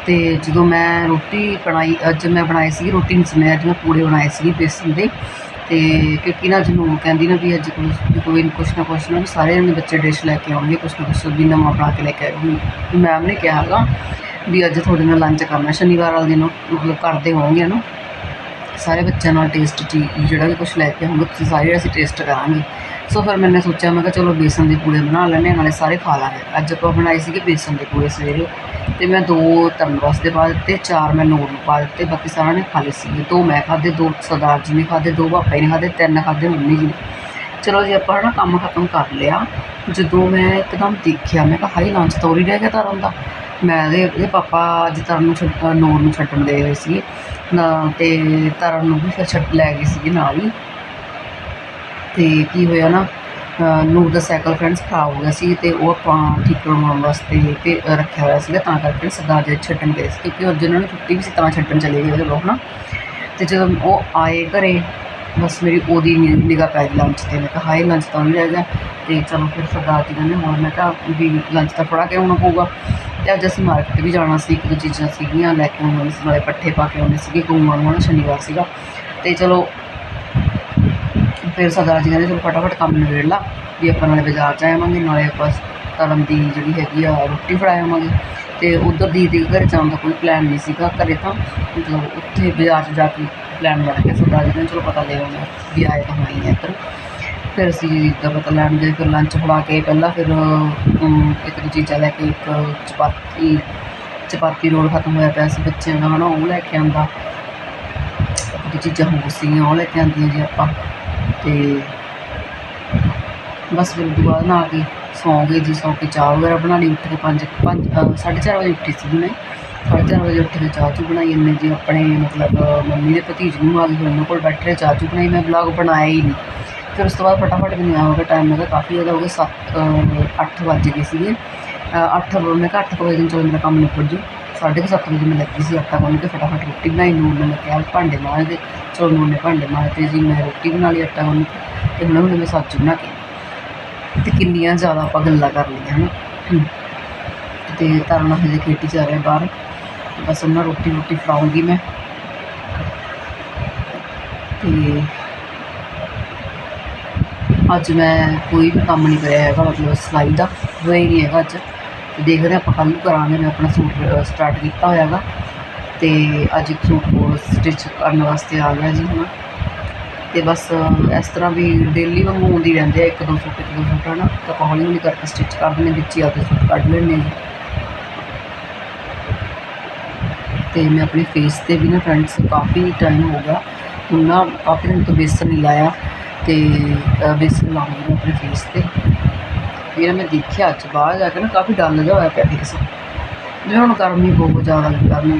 ਤੇ ਜਦੋਂ ਮੈਂ ਰੋਟੀ ਬਣਾਈ, ਅੱਜ ਮੈਂ ਬਣਾਈ ਸੀ ਰੋਟੀ ਨਹੀਂ ਸੀ ਅੱਜ ਮੈਂ ਪੂੜੇ ਬਣਾਏ ਸੀ ਬੇਸਨ ਦੇ। ਤੇ ਕਿਉਂਕਿ ਨਾ ਜਨੂਰ ਕਹਿੰਦੀ ਨਾ ਵੀ ਅੱਜ ਕੋਈ ਕੋਈ ਕੁਛ ਨਾ ਕੁਛ ਨਾ ਸਾਰੇ ਬੱਚੇ ਡਿਸ਼ ਲੈ ਕੇ ਆਉਣਗੇ, ਕੁਛ ਨਾ ਕੁਛ ਵੀ ਨਵਾਂ ਬਣਾ ਕੇ ਲੈ ਕੇ ਆਏ ਮੈਮ ਨੇ ਕਿਹਾ ਹੈਗਾ ਵੀ ਅੱਜ ਤੁਹਾਡੇ ਨਾਲ ਲੰਚ ਕਰਨਾ। ਸ਼ਨੀਵਾਰ ਵਾਲੇ ਦਿਨ ਮਤਲਬ ਕਰਦੇ ਹੋਣਗੇ ਨਾ ਸਾਰੇ ਬੱਚਿਆਂ ਨਾਲ ਟੇਸਟ ਜਿਹੜਾ ਵੀ ਕੁਛ ਲੈ ਕੇ ਆਉਂਗੇ ਤੁਸੀਂ ਸਾਰੇ ਅਸੀਂ ਟੇਸਟ ਕਰਾਂਗੇ। ਸੋ ਫਿਰ ਮੈਨੇ ਸੋਚਿਆ, ਮੈਂ ਕਿਹਾ ਚਲੋ ਬੇਸਨ ਦੇ ਪੂੜੇ ਬਣਾ ਲੈਂਦੇ ਹਾਂ, ਨਾਲੇ ਸਾਰੇ ਖਾ ਲਾਂਗੇ। ਅੱਜ ਆਪਾਂ ਬਣਾਏ ਸੀਗੇ ਬੇਸਨ ਦੇ ਪੂੜੇ ਸਵੇਰੇ। ਤੇ ਮੈਂ ਦੋ ਤਰਨ ਵਾਸਤੇ ਪਾ ਦਿੱਤੇ, ਚਾਰ ਮੈਂ ਨੂਰ ਨੂੰ ਪਾ ਦਿੱਤੇ, ਬਾਕੀ ਸਾਰਿਆਂ ਨੇ ਖਾ ਲਏ ਸੀਗੇ। ਦੋ ਮੈਂ ਖਾਦੇ ਦੋ ਸਰਦਾਰ ਜੀ ਨੇ ਖਾਦੇ ਦੋ ਪਾਪਾ ਜੀ ਨੇ ਖਾਦੇ ਤਿੰਨ ਖਾਦੇ ਮੰਮੀ ਜੀ ਨੇ। ਚਲੋ ਜੀ, ਆਪਾਂ ਨਾ ਕੰਮ ਖਤਮ ਕਰ ਲਿਆ। ਜਦੋਂ ਮੈਂ ਇੱਕਦਮ ਦੇਖਿਆ, ਮੈਂ ਕਿਹਾ ਹਾਈ ਲੰਚ ਤਾਂ ਰਹਿ ਗਿਆ ਤਰਨ ਦਾ। ਮੈਂ ਇਹਦੇ ਇਹਦੇ ਪਾਪਾ ਅੱਜ ਤਰਨ ਨੂੰ ਛੱਡ ਨੂਰ ਨੂੰ ਛੱਡਣ ਗਏ ਹੋਏ ਸੀਗੇ। ਨਾ ਅਤੇ ਤਰਨ ਨੂੰ ਵੀ ਫਿਰ ਛੱਡ ਲੈ ਗਏ ਸੀਗੇ ਨਾਲ ਹੀ। ਅਤੇ ਕੀ ਹੋਇਆ ਨਾ ਨੂਰ ਦਾ ਸਾਈਕਲ ਫਰੈਂਡਸ ਖਰਾਬ ਹੋ ਗਿਆ ਸੀ ਅਤੇ ਉਹ ਆਪਾਂ ਠੀਕ ਕਰਵਾਉਣ ਵਾਸਤੇ ਤੇ ਰੱਖਿਆ ਹੋਇਆ ਸੀਗਾ, ਤਾਂ ਕਰਕੇ ਸਰਦਾਰ ਜੀ ਛੱਡਣ ਗਏ ਸੀ। ਕਿਉਂਕਿ ਉਹ ਜਿਹਨਾਂ ਨੂੰ ਛੁੱਟੀ ਵੀ ਸੀ, ਤਾਂ ਛੱਡਣ ਚਲੇ ਗਏ ਉਹ ਲੋਕ ਨਾ। ਅਤੇ ਜਦੋਂ ਉਹ ਆਏ ਘਰੇ, ਬਸ ਮੇਰੀ ਉਹਦੀ ਨਿਗਾਹ ਪੈ ਗਈ ਲੰਚ ਤੇ। ਮੈਂ ਕਿਹਾ, ਹਾਏ ਲੰਚ ਤਾਂ ਨਹੀਂ ਰਹਿ ਗਿਆ। ਤੇ ਚਲੋ ਫਿਰ ਸਰਦਾਰ ਜੀ ਕਹਿੰਦੇ ਹੁਣ ਮੈਂ ਕਿਹਾ ਵੀ ਲੰਚ ਤਾਂ ਫੜਾ ਕੇ ਆਉਣਾ ਪਊਗਾ ਤੇ ਅੱਜ ਅਸੀਂ ਮਾਰਕੀਟ ਵੀ ਜਾਣਾ ਸੀ, ਇੱਕ ਦੋ ਚੀਜ਼ਾਂ ਸੀਗੀਆਂ ਲੈ ਕੇ ਆਉਣਾ ਸੀ, ਨਾਲੇ ਪੱਠੇ ਪਾ ਕੇ ਆਉਣੇ ਸੀਗੇ ਗਊਆਂ ਨੂੰ ਨਾ ਸ਼ਨੀਵਾਰ ਸੀਗਾ। ਤੇ ਚਲੋ, ਫਿਰ ਸਰਦਾਰ ਜੀ ਕਹਿੰਦੇ, ਚਲੋ ਫਟਾਫਟ ਕੰਮ ਨਿਬੇੜ ਲਾ, ਵੀ ਆਪਾਂ ਨਾਲੇ ਬਾਜ਼ਾਰ ਚ ਆਵਾਂਗੇ, ਨਾਲੇ ਆਪਾਂ ਤਰਨ ਦੀ ਜਿਹੜੀ ਹੈਗੀ ਆ, ਰੋਟੀ ਫੜਾ ਆਵਾਂਗੇ। ਤੇ ਉਧਰ ਦੀ ਦੇ ਘਰ ਜਾਣ ਦਾ ਕੋਈ ਪਲਾਨ ਨਹੀਂ ਸੀਗਾ ਘਰੇ ਤਾਂ। ਮਤਲਬ ਉੱਥੇ ਬਾਜ਼ਾਰ 'ਚ ਜਾ ਕੇ ਪਲਾਨ ਬਣ ਗਿਆ। ਸਰਦਾਰ ਜੀ ਨੇ ਚਲੋ ਪਤਾ ਲੈ ਆਉਣਾ ਵੀ ਆਏ ਤਾਂ ਹੋਈ ਹੈ ਇੱਧਰ। ਫਿਰ ਅਸੀਂ ਦਾ ਪਤਾ ਲੈਣ ਗਏ ਫਿਰ ਲੰਚ ਫੜਾ ਕੇ ਪਹਿਲਾਂ ਫਿਰ ਇੱਕ ਦੋ ਚੀਜ਼ਾਂ ਲੈ ਕੇ ਇੱਕ ਚਪਾਤੀ ਚਪਾਤੀ ਰੋਲ ਖਤਮ ਹੋਇਆ ਪਿਆ ਸੀ ਬੱਚਿਆਂ ਦਾ ਹਨਾ ਉਹ ਲੈ ਕੇ ਆਂਦਾ। ਇੱਕ ਚੀਜ਼ਾਂ ਹੋਰ ਸੀਗੀਆਂ ਉਹ ਲੈ ਕੇ ਆਂਦੀਆਂ ਜੀ ਆਪਾਂ। ਤੇ ਬਸ ਫਿਰ ਉਦੋਂ ਬਾਅਦ ਨਾ ਆ ਕੇ ਸੌਂ ਗਏ ਜੀ ਸੌਂ ਕੇ ਚਾਹ ਵਗੈਰਾ ਬਣਾ ਲਈ ਉੱਠ ਕੇ ਪੰਜ ਪੰਜ ਅ, ਸਾਢੇ ਚਾਰ ਵਜੇ ਉੱਠੀ ਸੀ ਮੈਂ ਸਾਢੇ ਚਾਰ ਵਜੇ ਉੱਠ ਕੇ ਚਾਹ ਚੂ ਬਣਾਈ ਇੰਨੇ ਜੀ ਆਪਣੇ ਮਤਲਬ ਮੰਮੀ ਦੇ ਭਤੀਜ ਨੂੰ ਆ ਗਈ ਉਹਨਾਂ ਕੋਲ ਬੈਠੇ ਰਹੇ, ਚਾਹ ਚੂ ਬਣਾਈ ਮੈਂ ਵਲੌਗ ਬਣਾਇਆ ਹੀ ਨਹੀਂ। ਫਿਰ ਉਸ ਤੋਂ ਬਾਅਦ ਫਟਾਫਟ ਮੈਨੂੰ ਆਇਆ ਹੋਗਾ ਟਾਈਮ ਮੈਂ ਕਾਫੀ ਜ਼ਿਆਦਾ ਹੋ ਗਏ ਸੱਤ ਅੱਠ ਵੱਜ ਗਏ ਸੀਗੇ। ਅ, ਅੱਠ ਮੈਂ ਕਿਹਾ ਅੱਠ ਕੁ ਵਜੇ ਨੂੰ ਚਲੋ ਮੇਰਾ ਕੰਮ ਨਿਪਟ ਜੂ। ਸਾਢੇ ਕੁ ਸੱਤ ਵਜੇ ਮੈਂ ਲੱਗੀ ਸੀ ਆਟਾ ਗੁੰਨ ਕੇ ਫਟਾਫਟ ਰੋਟੀ ਬਣਾਈ ਨੂਰ ਨੇ ਮੈਂ ਕਿਹਾ ਭਾਂਡੇ ਮਾਂਜਦੇ ਚਲੋ ਨੂਰ ਨੇ ਭਾਂਡੇ ਮਾਂਜਦੇ ਜੀ ਮੈਂ ਰੋਟੀ ਬਣਾ ਲਈ ਆਟਾ ਗੁੰਨ ਕੇ। ਤੇ ਹੁਣ ਹੁਣ ਮੈਂ ਸਬਜ਼ੀ ਬਣਾ ਕੇ ਤੇ ਕਿੰਨੀਆਂ ਜ਼ਿਆਦਾ ਆਪਾਂ ਗੱਲਾਂ ਕਰ ਲਈਆਂ ਹਨ। ਤੇ ਤਰਨਾ ਹਜੇ ਖੇਤੀ ਜਾ ਰਿਹਾ ਬਾਹਰ। ਬਸ ਉਹਨਾਂ ਰੋਟੀ ਰੋਟੀ ਖਵਾਉਂਗੀ ਮੈਂ। ਤੇ ਅੱਜ ਮੈਂ ਕੋਈ ਵੀ ਕੰਮ ਨਹੀਂ ਕਰਿਆ ਹੈਗਾ, ਮਤਲਬ ਸਿਲਾਈ ਦਾ ਹੋਇਆ ਹੀ ਨਹੀਂ ਹੈਗਾ ਅੱਜ। ਤੇ ਦੇਖਦੇ ਹਾਂ, ਆਪਾਂ ਕੱਲ੍ਹ ਨੂੰ ਕਰਾਂਗੇ, ਮੈਂ ਆਪਣਾ ਸੂਟ ਸਟਾਰਟ ਕੀਤਾ ਹੋਇਆ ਹੈਗਾ ਅਤੇ ਅੱਜ ਇੱਕ ਸੂਟ ਹੋਰ ਸਟਿਚ ਕਰਨ ਵਾਸਤੇ ਆ ਗਿਆ ਜੀ ਹੁਣ। ਅਤੇ ਬਸ ਇਸ ਤਰ੍ਹਾਂ ਵੀ ਡੇਲੀ ਵਾਂਗੂ ਆਉਂਦੀ ਰਹਿੰਦੇ ਆ ਇੱਕ ਦੋ ਸੂਟ ਇੱਕ ਦੋ ਸੂਟ, ਹਨਾ। ਤਾਂ ਆਪਾਂ ਹੌਲੀ ਹੌਲੀ ਕਰਕੇ ਸਟਿਚ ਕਰ ਦਿੰਦੇ ਵਿੱਚ ਹੀ ਆਪਦੇ ਸੂਟ ਕੱਢ ਲੈਂਦੇ ਜੀ ਤੇ ਮੈਂ ਆਪਣੇ ਫੇਸ ਤੇ ਵੀ ਨਾ ਫਰੈਂਡਸ ਕਾਫੀ ਟਾਈਮ ਹੋ ਗਿਆ। ਹੁਣ ਨਾ ਕਾਫੀ ਦਿਨ ਤੋਂ ਬੇਸਨ ਨਹੀਂ ਲਾਇਆ। ਤੇ ਅ, ਬੇਸਨ ਲਾਉਂਗੀ ਮੈਂ ਆਪਣੇ ਫੇਸ ਤੇ। ਫਿਰ ਮੈਂ ਦੇਖਿਆ ਅੱਜ ਬਾਹਰ ਜਾ ਕੇ ਨਾ ਕਾਫੀ ਡਲ ਜਿਹਾ ਹੋਇਆ ਪਿਆ ਫੇਸ ਜਿਵੇਂ ਹੁਣ ਗਰਮੀ ਬਹੁਤ ਜ਼ਿਆਦਾ ਗਰਮੀ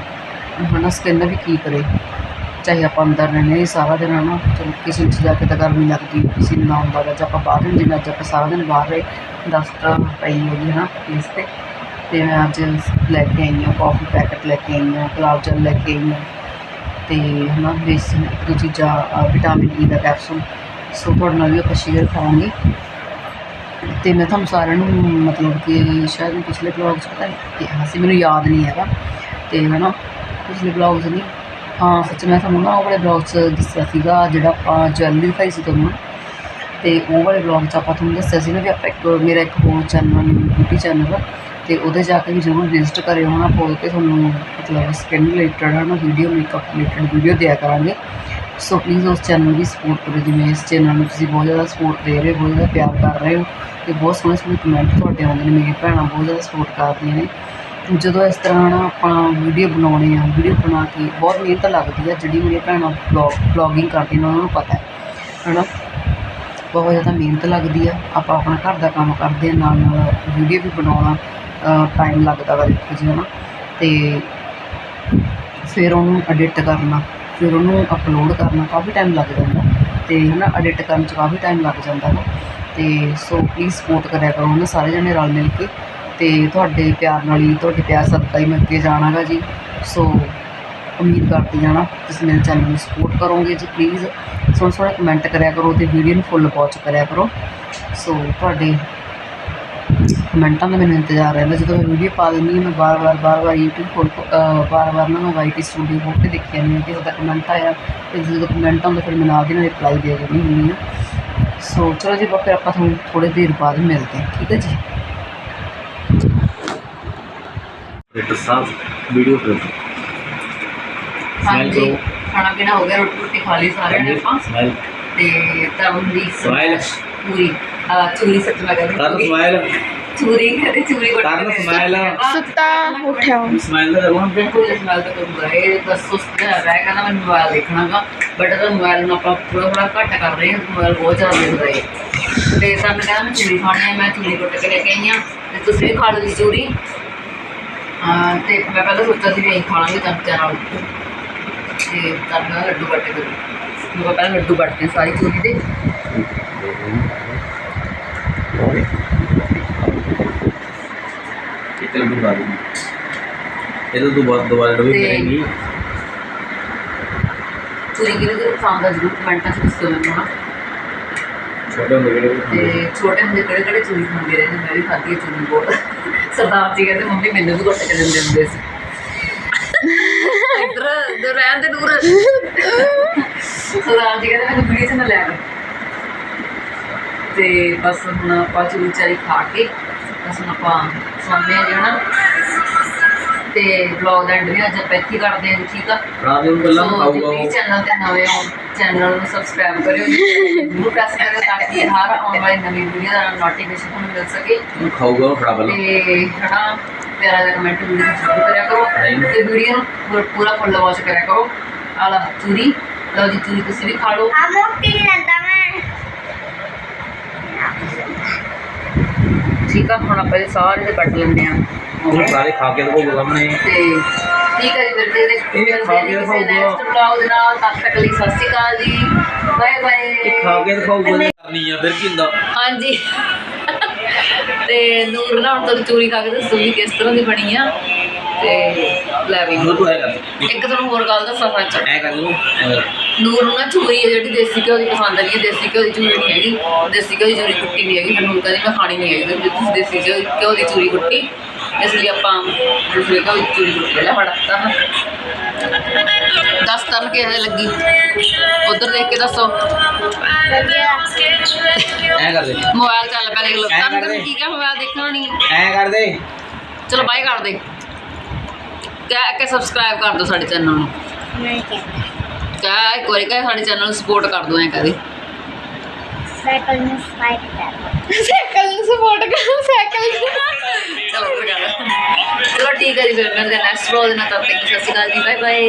ਹਨਾ ਸਕਿਨ ਵੀ ਕੀ ਕਰੇ। ਚਾਹੇ ਆਪਾਂ ਅੰਦਰ ਰਹਿੰਦੇ ਸਾਰਾ ਦਿਨ ਹਨਾ। ਚਲੋ ਕਿਸੇ ਵਿੱਚ ਜਾ ਕੇ ਤਾਂ ਗਰਮੀ ਲੱਗਦੀ ਕਿਸੇ ਨੂੰ ਨਾ ਹੁੰਦਾ ਜੇ ਆਪਾਂ ਬਾਹਰ ਨੂੰ ਜਿਵੇਂ ਅੱਜ ਆਪਾਂ ਸਾਰਾ ਦਿਨ ਬਾਹਰ ਰਹੇ। ਡਸਟ ਪਈ ਹੋਈ ਹੈ ਨਾ ਫੇਸ ਤੇ। ਤੇ ਮੈਂ ਅੱਜ ਲੈ ਕੇ ਆਈ ਹਾਂ ਕਾਫੀ ਪੈਕਟ ਲੈ ਕੇ ਆਈ ਹਾਂ ਗੁਲਾਬ ਜਲ ਲੈ ਕੇ ਆਈ ਹਾਂ। ਤੇ ਹਨਾ ਬੇਸਨ ਇੱਕ ਦੋ ਚੀਜ਼ਾਂ ਵਿਟਾਮਿਨ ਈ ਦਾ ਕੈਪਸੂਲ ਸੋ ਤੁਹਾਡੇ ਨਾਲ ਵੀ ਆਪਾਂ ਸ਼ੇਅਰ ਕਰਾਂਗੇ। ਤੇ ਮੈਂ ਤੁਹਾਨੂੰ ਸਾਰਿਆਂ ਨੂੰ ਮਤਲਬ ਕਿ ਸ਼ਾਇਦ ਪਿਛਲੇ ਬਲੌਗ 'ਚ ਪਤਾ ਨਹੀਂ ਕਿਹਾ ਸੀ, ਮੈਨੂੰ ਯਾਦ ਨਹੀਂ ਹੈਗਾ। ਤੇ ਹਨਾ, ਪਿਛਲੇ ਬਲੌਗ 'ਚ ਨਹੀਂ। ਹਾਂ, ਸੱਚ ਮੈਂ ਤੁਹਾਨੂੰ ਨਾ ਉਹ ਵਾਲੇ ਬਲੌਗ 'ਚ ਦੱਸਿਆ ਸੀਗਾ, ਜਿਹੜਾ ਆਪਾਂ ਜਵੈਲਰੀ ਦਿਖਾਈ ਸੀ ਤੁਹਾਨੂੰ। ਤੇ ਉਹ ਵਾਲੇ ਬਲੌਗ 'ਚ ਆਪਾਂ ਤੁਹਾਨੂੰ ਦੱਸਿਆ ਸੀ ਨਾ ਵੀ ਆਪਾਂ ਇੱਕ ਮੇਰਾ ਇੱਕ ਹੋਰ ਚੈਨਲ ਬਿਊਟੀ ਚੈਨਲ ਆ। ਤੇ ਉਹਦੇ ਜਾ ਕੇ ਵੀ ਜ਼ਰੂਰ ਵਿਜ਼ਿਟ ਕਰਿਓ ਹਨਾ ਬੋਲ ਕੇ ਤੁਹਾਨੂੰ ਮਤਲਬ ਸਕਿਨ ਰਿਲੇਟਡ ਹਨਾ ਵੀਡੀਓ ਮੇਕਅਪ ਰਿਲੇਟਡ ਵੀਡੀਓ ਦਿਆ ਕਰਾਂਗੇ। ਸੋ ਪਲੀਜ਼ ਉਸ ਚੈਨਲ ਦੀ ਸਪੋਰਟ ਕਰੋ, ਜਿਵੇਂ ਇਸ ਚੈਨਲ ਨੂੰ ਤੁਸੀਂ ਬਹੁਤ ਜ਼ਿਆਦਾ ਸਪੋਰਟ ਦੇ ਰਹੇ ਹੋ, ਬਹੁਤ ਜ਼ਿਆਦਾ ਪਿਆਰ ਕਰ ਰਹੇ ਹੋ ਤੇ ਬਹੁਤ ਸੋਹਣੇ ਸੋਹਣੇ ਕਮੈਂਟ ਤੁਹਾਡੇ ਆਉਂਦੇ ਨੇ ਮੇਰੀ ਭੈਣਾਂ ਬਹੁਤ ਜ਼ਿਆਦਾ ਸਪੋਰਟ ਕਰਦੀਆਂ ਨੇ। ਜਦੋਂ ਇਸ ਤਰ੍ਹਾਂ ਨਾ ਆਪਾਂ ਵੀਡੀਓ ਬਣਾਉਣੇ ਆ ਵੀਡੀਓ ਬਣਾ ਕੇ ਬਹੁਤ ਮਿਹਨਤ ਲੱਗਦੀ ਆ, ਜਿਹੜੀ ਮੇਰੀਆਂ ਭੈਣਾਂ ਬਲੌਗ ਬਲੌਗਿੰਗ ਕਰਦੀਆਂ ਨੇ, ਉਹਨਾਂ ਨੂੰ ਪਤਾ ਹੈ, ਹਨਾ? ਬਹੁਤ ਜ਼ਿਆਦਾ ਮਿਹਨਤ ਲੱਗਦੀ ਆ, ਆਪਾਂ ਆਪਣਾ ਘਰ ਦਾ ਕੰਮ ਕਰਦੇ ਆ, ਨਾਲ ਨਾਲ ਵੀਡੀਓ ਵੀ ਬਣਾਉਣਾ ਟਾਈਮ ਲੱਗਦਾ ਵਾ ਦੇਖੋ ਜੀ, ਹਨਾ? ਤੇ ਫਿਰ ਉਹਨੂੰ ਐਡਿਟ ਕਰਨਾ। ਫਿਰ ਉਹਨੂੰ ਅਪਲੋਡ ਕਰਨਾ ਕਾਫੀ ਟਾਈਮ ਲੱਗ ਜਾਂਦਾ ਤੇ ਹਨਾ ਐਡਿਟ ਕਰਨ 'ਚ ਕਾਫੀ ਟਾਈਮ ਲੱਗ ਜਾਂਦਾ ਹੈ ਤੇ ਸੋ ਪਲੀਜ਼ ਸਪੋਰਟ ਕਰਿਆ ਕਰੋ ਨਾ ਸਾਰੇ ਜਣੇ ਰਲ ਮਿਲ ਕੇ। ਤੇ ਤੁਹਾਡੇ ਪਿਆਰ ਨਾਲ ਹੀ, ਤੁਹਾਡੇ ਪਿਆਰ ਸਦਕਾ ਹੀ ਮੈਂ ਅੱਗੇ ਜਾਣਾਗਾ ਜੀ। ਸੋ ਉਮੀਦ ਕਰਦੀ ਹਾਂ ਨਾ ਤੁਸੀਂ ਮੇਰੇ ਚੈਨਲ ਨੂੰ ਸਪੋਰਟ ਕਰੋਗੇ ਜੀ ਪਲੀਜ਼ ਸੋਹਣੇ ਸੋਹਣੇ ਕਮੈਂਟ ਕਰਿਆ ਕਰੋ ਤੇ ਵੀਡੀਓ ਨੂੰ ਫੁੱਲ ਵਾਚ ਕਰਿਆ ਕਰੋ। ਸੋ ਤੁਹਾਡੇ ਕਮੈਂਟਾਂ ਦਾ ਮੈਨੂੰ ਇੰਤਜ਼ਾਰ ਰਹਿੰਦਾ ਜਦੋਂ ਮੈਂ ਵੀਡੀਓ ਪਾ ਦਿੰਦੀ ਹਾਂ ਮੈਂ ਬਾਰ-ਬਾਰ ਬਾਰ-ਬਾਰ YouTube ਖੋਲ ਬਾਰ-ਬਾਰ ਨਾ ਮੈਂ ਵਾਈਟੀ ਸਟੂਡੀਓ ਖੋਲ ਕੇ ਦੇਖੀ ਜਾਂਦੀ ਹਾਂ ਕਿਸੇ ਦਾ ਕਮੈਂਟ ਆਇਆ ਤੇ ਜਦੋਂ ਕਮੈਂਟ ਆਉਂਦਾ ਫਿਰ ਮੈਂ ਨਾਲ ਦੀ ਨਾਲ ਰਿਪਲਾਈ ਦੇ ਦਿੰਦੀ ਹੁੰਦੀ ਹਾਂ। ਸੋ ਚਲੋ ਜੀ ਫਿਰ ਆਪਾਂ ਤੁਹਾਨੂੰ ਥੋੜੇ ਦੇਰ ਬਾਅਦ ਮਿਲਦੇ ਹਾਂ ਠੀਕ ਹੈ ਜੀ? ਡਾਕਟਰ ਸਾਹਿਬ ਵੀਡੀਓ ਕਰ ਹਾਂਜੀ। ਖਾਣਾ ਪੀਣਾ ਹੋ ਗਿਆ ਰੋਟੀ ਰੋਟੀ ਖਾ ਲਈ ਸਾਰਿਆਂ ਨੇ ਆਪਾਂ। ਸਮਾਈਲ ਤੇ ਤਰਨ ਦੀ ਸਮਾਈਲ ਪੂਰੀ ਆ ਚੂਰੀ ਸੱਚ ਕਹਿੰਦੀ ਕਰਨ ਪੂਰੀ। ਸਮਾਈਲ ਚੂਰੀ ਚੂਰੀ ਕਰਨ ਕੇ smile ਆ। ਸੁੱਤਾ ਉੱਠਿਆ ਹੁਣ ਸਮਾਈਲ ਦਾ ਕਰਵਾ ਬਿਲਕੁਲ ਇਸ ਨਾਲ ਤਾਂ ਕਰੂੰਗਾ ਇਹ ਤਾਂ ਸੁਸਤ ਰਹਿ ਕਹਿੰਦਾ ਮੈਂ ਮੋਬਾਈਲ ਦੇਖਣਾਗਾ ਬਟ ਇਹਦਾ ਮੋਬਾਈਲ ਨੂੰ ਆਪਾਂ ਥੋੜਾ ਥੋੜਾ ਘੱਟ ਕਰ ਰਹੇ ਹਾਂ ਮੋਬਾਈਲ ਬਹੁਤ ਜ਼ਿਆਦਾ ਦੇਖਦਾ ਹੈ ਤੇ ਸਾਨੂੰ ਕਹਿੰਦਾ ਮੈਂ ਚੂਰੀ ਖਾਣੀ ਹੈ ਮੈਂ ਚੂਰੀ ਕੁੱਟ ਕੇ ਲੈ ਕੇ ਆਈ ਹਾਂ ਤੇ ਤੁਸੀਂ ਵੀ ਖਾ ਲਓ ਜੀ ਚੂਰੀ ਹਾਂ ਤੇ ਮੈਂ ਪਹਿਲਾਂ ਸੋਚਿਆ ਸੀ ਵੀ ਖਾਣਾਗੇ ਚਮਚਿਆਂ ਨਾਲ ਤੇ ਤਾਂ ਮੈਂ ਲੱਡੂ ਕੱਟ ਕੇ ਮੈਂ ਪਹਿਲਾਂ ਲੱਡੂ ਕੱਟਦੇ ਸਾਰੀ ਚੂਰੀ ਦੇ ਲੱਡੂ ਖਾ ਲਈ ਇਹਦੇ ਤੋਂ ਬਾਅਦ ਦੁਬਾਰਾ ਡਬਲ ਤੇ- ਕਰੇਗੀ ਚੂਰੀ ਕਿਹਦੇ ਕਿਹਦੇ ਪਸੰਦ ਆ ਜ਼ਰੂਰ ਕਮੈਂਟਾਂ 'ਚ ਦੱਸੋ ਮੈਨੂੰ ਨਾ ਛੋਟੇ ਹੁੰਦੇ ਜਿਹੜੇ ਤੇ ਛੋਟੇ ਹੁੰਦੇ ਕਿਹੜੇ ਕਿਹੜੇ ਚੂਰੀ ਖਾਂਦੇ ਰਹੇ ਨੇ? ਮੈਂ ਵੀ ਖਾਧੀ ਹੈ ਚੂਰੀ ਬਹੁਤ। ਸਰਦਾਰ ਜੀ ਕਹਿੰਦੇ ਮੰਮੀ ਮੈਨੂੰ ਵੀ ਕੁੱਟ ਕੇ ਦਿੰਦੇ ਹੁੰਦੇ ਸੀ। ਇਧਰ ਇਧਰ ਰਹਿਣ ਦੇ ਦੂਰ। ਸਰਦਾਰ ਜੀ ਕਹਿੰਦੇ ਮੈਨੂੰ ਵੀਡੀਓ 'ਚ ਨਾ ਲੈ ਆ ਤੇ ਬਸ ਹੁਣ ਆਪਾਂ ਚੂਰੀ ਚਾਰੀ ਖਾ ਕੇ ਬਸ ਹੁਣ ਆਪਾਂ ਸੌਂਦੇ ਆ ਜਣਾ ਤੇ ਵਲੌਗ ਦਾ ਐਂਡ ਵੀ ਅੱਜ ਆਪਾਂ ਇੱਥੇ ਕਰਦੇ ਹਾਂ ਜੀ, ਠੀਕ ਆ? ਰਾਤ ਨੂੰ ਖਾਊਗਾ ਜੇ ਉਹ ਚੈਨਲ ਤੇ ਨਵੇਂ ਹੋ ਚੈਨਲ ਨੂੰ ਸਬਸਕ੍ਰਾਈਬ ਕਰਿਓ ਜਰੂਰ ਪ੍ਰੈਸ ਕਰਿਓ ਤਾਂ ਕਿ ਹਰ ਆਉਣ ਵਾਲੀ ਨਵੀਂ ਵੀਡੀਓ ਦਾ ਨੋਟੀਫਿਕੇਸ਼ਨ ਤੁਹਾਨੂੰ ਮਿਲ ਸਕੇ। ਖਾਊਗਾ ਫੜਾ ਪਹਿਲਾਂ ਤੇ ਹਨਾ ਪਿਆਰਾ ਜਿਹਾ ਕਮੈਂਟ ਨੂੰ ਜ਼ਰੂਰ ਕਰਿਆ ਕਰੋ। ਤੇ ਵੀਡੀਓ ਨੂੰ ਪੂਰਾ- ਫੁੱਲ ਵਾਚ ਕਰਿਆ ਕਰੋ। ਆਲਾ ਚੂਰੀ। ਲਓ ਜੀ ਚੂਰੀ ਤੁਸੀਂ ਵੀ ਖਾ ਲਓ। ਆ ਮੋਟੀ ਲੈਂਦਾ ਠੀਕ ਆ ਹੁਣ ਆਪਾਂ ਇਹ ਸਾਰੇ ਦੇ ਕੱਟ ਲੈਂਦੇ ਆ ਉਹ ਸਾਰੇ ਖਾ ਕੇ ਦਿਖਾਊਗਾ ਸਾਹਮਣੇ। ਤੇ ਠੀਕ ਹੈ ਜੀ ਫਿਰ ਦੇ ਇਹ ਖਾ ਕੇ ਦਿਖਾਊਗਾ। ਨੈਕਸਟ ਬਲੌਗ ਦੇ ਨਾਲ ਤਦ ਤੱਕ ਲਈ ਸਤਿ ਸ਼੍ਰੀ ਅਕਾਲ ਜੀ। Bye bye. ਇਹ ਖਾ ਕੇ ਦਿਖਾਊਗਾ ਕਰਨੀ ਆ ਫਿਰ ਕੀ ਹੁੰਦਾ? ਹਾਂਜੀ। ਤੇ ਨੂਰ ਨਾ ਹੁਣ ਤੁਹਾਨੂੰ ਚੂਰੀ ਖਾ ਕੇ ਦੱਸੂਗੀ ਕਿਸ ਤਰ੍ਹਾਂ ਦੀ ਬਣੀ ਆ। ਤੇ ਲੈ ਵੀ। ਉਹ ਤੂੰ ਐ ਕਰ ਇੱਕ ਤੁਹਾਨੂੰ ਹੋਰ ਗੱਲ ਦੱਸਾਂ ਸੱਚ ਐ ਕਰ ਲਓ। ਨੂਰ ਨੂੰ ਨਾ ਚੂਰੀ ਹੈ ਜਿਹੜੀ ਦੇਸੀ ਘਿਓ ਦੀ ਪਸੰਦ ਨਹੀਂ ਹੈ ਦੇਸੀ ਘਿਓ ਦੀ ਚੂਰੀ ਨਹੀਂ ਹੈਗੀ ਦੇਸੀ ਘਿਓ ਦੀ ਚੂਰੀ ਕੁੱਟੀ ਨਹੀਂ ਹੈਗੀ ਫਿਰ ਨੂਰ ਕਹਿੰਦੀ ਮੈਂ ਖਾਣੀ ਨਹੀਂ ਹੈਗੀ ਤੁਸੀਂ ਦੇਸੀ ਘਿਓ ਘਿਓ ਦੀ ਚੂਰੀ ਕੁੱਟੀ ਇਸ ਲਈ ਆਪਾਂ ਦੂਸਰੇ ਘਿਓ ਦੀ ਚੂਰੀ ਕੁੱਟੀ ਲੈ ਫੜਾ ਤਾਂ ਦਸ ਤਨ ਕਿਹਦੇ ਲੱਗੀ? ਉਧਰ ਦੇਖ ਕੇ ਦੱਸੋ। ਐ ਕਰ ਦੇ। ਮੋਬਾਈਲ ਚੱਲ ਪਿਆ ਦੇਖ ਲਓ। ਐਂ ਤੁਹਾਨੂੰ ਕਰਦੇ। ਤਾਂ ਕੀ ਕਿਹਾ ਮੋਬਾਈਲ ਦੇਖਣਾ ਨਹੀਂ ਐ ਕਰ ਦੇ। ਚਲੋ ਬਾਏ ਕਰ ਦੇ। ਕਹਿ ਕੇ ਸਬਸਕ੍ਰਾਈਬ ਕਰ ਦਿਓ ਸਾਡੇ ਚੈਨਲ ਨੂੰ। ਨਹੀਂ। ਕਹਿੰਦਾ ਕਹਿ ਇੱਕ ਵਾਰੀ ਕਹਿ ਸਾਡੇ ਚੈਨਲ ਨੂੰ ਸਪੋਰਟ ਕਰ ਦਿਓ ਐਂ ਕਹਦੇ ਸਾਈਕਲ ਨੂੰ ਸਪਾਈਕ ਕਰ ਸਾਈਕਲ ਨੂੰ ਸਪੋਰਟ ਕਰ ਸਾਈਕਲ ਚਲੋ ਕਰ ਚਲੋ ਠੀਕ ਹੈ ਜੀ ਫਿਰ ਮਿਲਦੇ ਨੈਕਸਟ ਵਲੌਗ ਦੇ ਨਾਲ ਤਦ ਤੱਕ ਸਤਿ ਸ਼੍ਰੀ ਅਕਾਲ ਜੀ ਬਾਏ ਬਾਏ